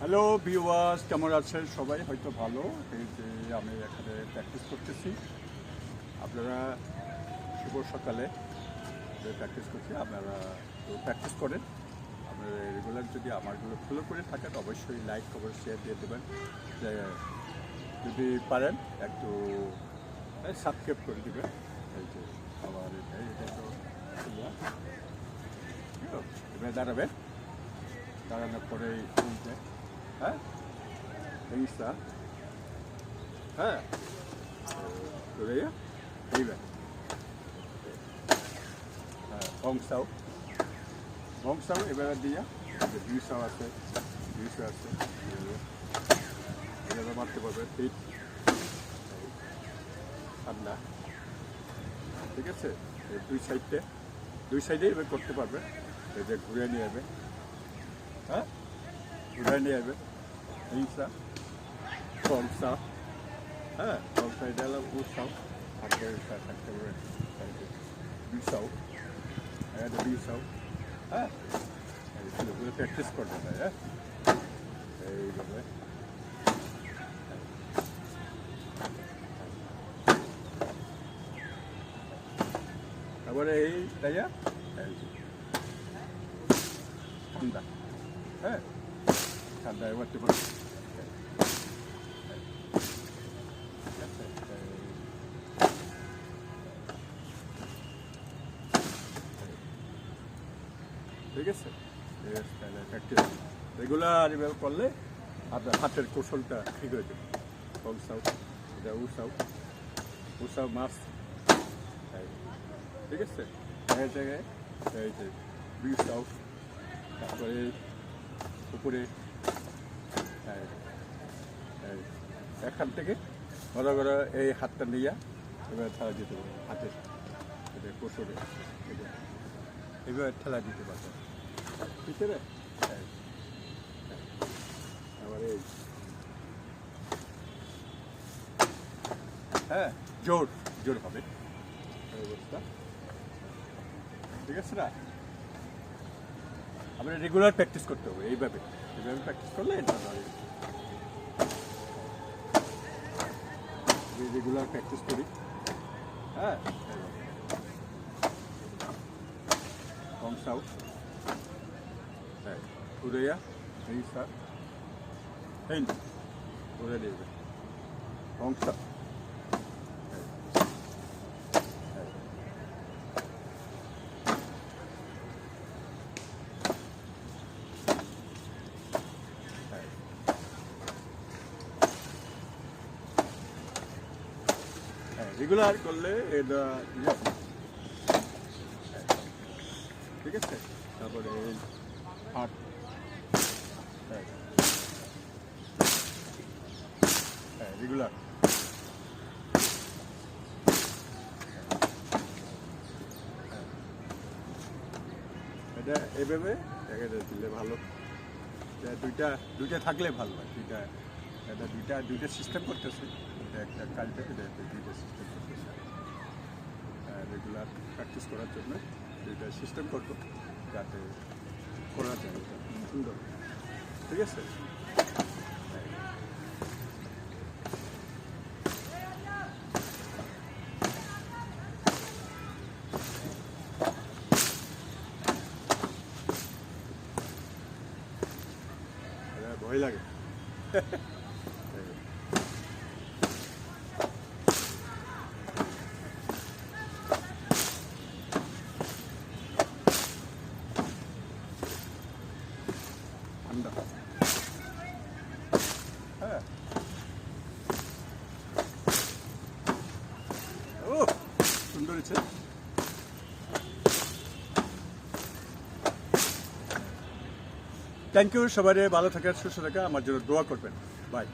Hello viewers কেমন আছেন সবাই? হয়তো ভালো। এই যে আমি এখানে প্র্যাকটিস করতেছি। আপনারা শুভ সকালে প্র্যাকটিস করছি, আপনারা প্র্যাকটিস করেন। আপনারা রেগুলার যদি আমারগুলো ফলো করে থাকেন, অবশ্যই লাইক খবর শেয়ার দিয়ে দেবেন। যদি পারেন, একটু সাবস্ক্রাইব করে দেবেন। এই যে আমার এটা এটা তো। এবার দাঁড়াবেন। দাঁড়ানোর পরে হ্যাঁ? এইসা হ্যাঁ। এইবার হ্যাঁ বংশাও বংশাও এবারে দিয়া। দুইশাও আছে দুইশো আছে। এভাবে মারতে পারবে, ঠিক। ঠান্ডা। ঠিক আছে? দুই সাইডে দুই সাইডে এবার করতে পারবে। যে ঘুরে নিয়ে যাবে। ঘুরে নিয়ে যাবে হিংসা কংসা হ্যাঁ কংসা এটা হলো উৎসাহ থাকবে থাকতে পারবে বিশাও এটা বিশাও হ্যাঁ এইগুলো প্র্যাকটিস করতে হয় হ্যাঁ এইভাবে তারপরে এই যে। ঠান্ডা হ্যাঁ ঠান্ডা এবার তো বলো। ঠিক আছে? প্র্যাকটিস রেগুলার এভাবে করলে আপনার হাতের কৌশলটা ঠিক হয়ে যাবে কমসাও এটা উসাও উসাও মাছ ঠিক আছে এই জায়গায়, এই যে বিউসাও তারপরে উপরে এখান থেকে ঘরে ঘরে এই হাতটা নিয়ে এবার ঠেলা দিতে পারবে হাতের এটা কোষরে। এবার ঠেলা দিতে পারবে ঠিক আছে আবার এই। হ্যাঁ জোর জোর হবে। ঠিক আছে না? আমরা রেগুলার প্র্যাকটিস করতে হবে এইভাবে। এইভাবে প্র্যাকটিস করলে ভালো হবে রেগুলার প্র্যাকটিস করি হ্যাঁ কম সাউ হ্যাঁ ঘুরেয়া এই স্যার এই ঘুরে দেবে কম রেগুলার করলে এটা ঠিক আছে? তারপরে হাট হ্যাঁ। হ্যাঁ রেগুলার এটা এভাবে দিলে ভালো। দুইটা দুইটা থাকলে ভালো হয়, দুইটা এটা দুইটা দুইটা সিস্টেম করতেছে। একটা কালটা দুইটা সিস্টেম করতেছে। রেগুলার প্র্যাকটিস করার জন্য দুইটা সিস্টেম করব, যাতে করা যায় সুন্দর। ঠিক আছে? ভয় লাগে ঠান্ডা হ্যাঁ ও হয়েছে থ্যাংক ইউ সবাই ভালো থাকার সুস্থ থাকা আমার জন্য দোয়া করবেন। বাই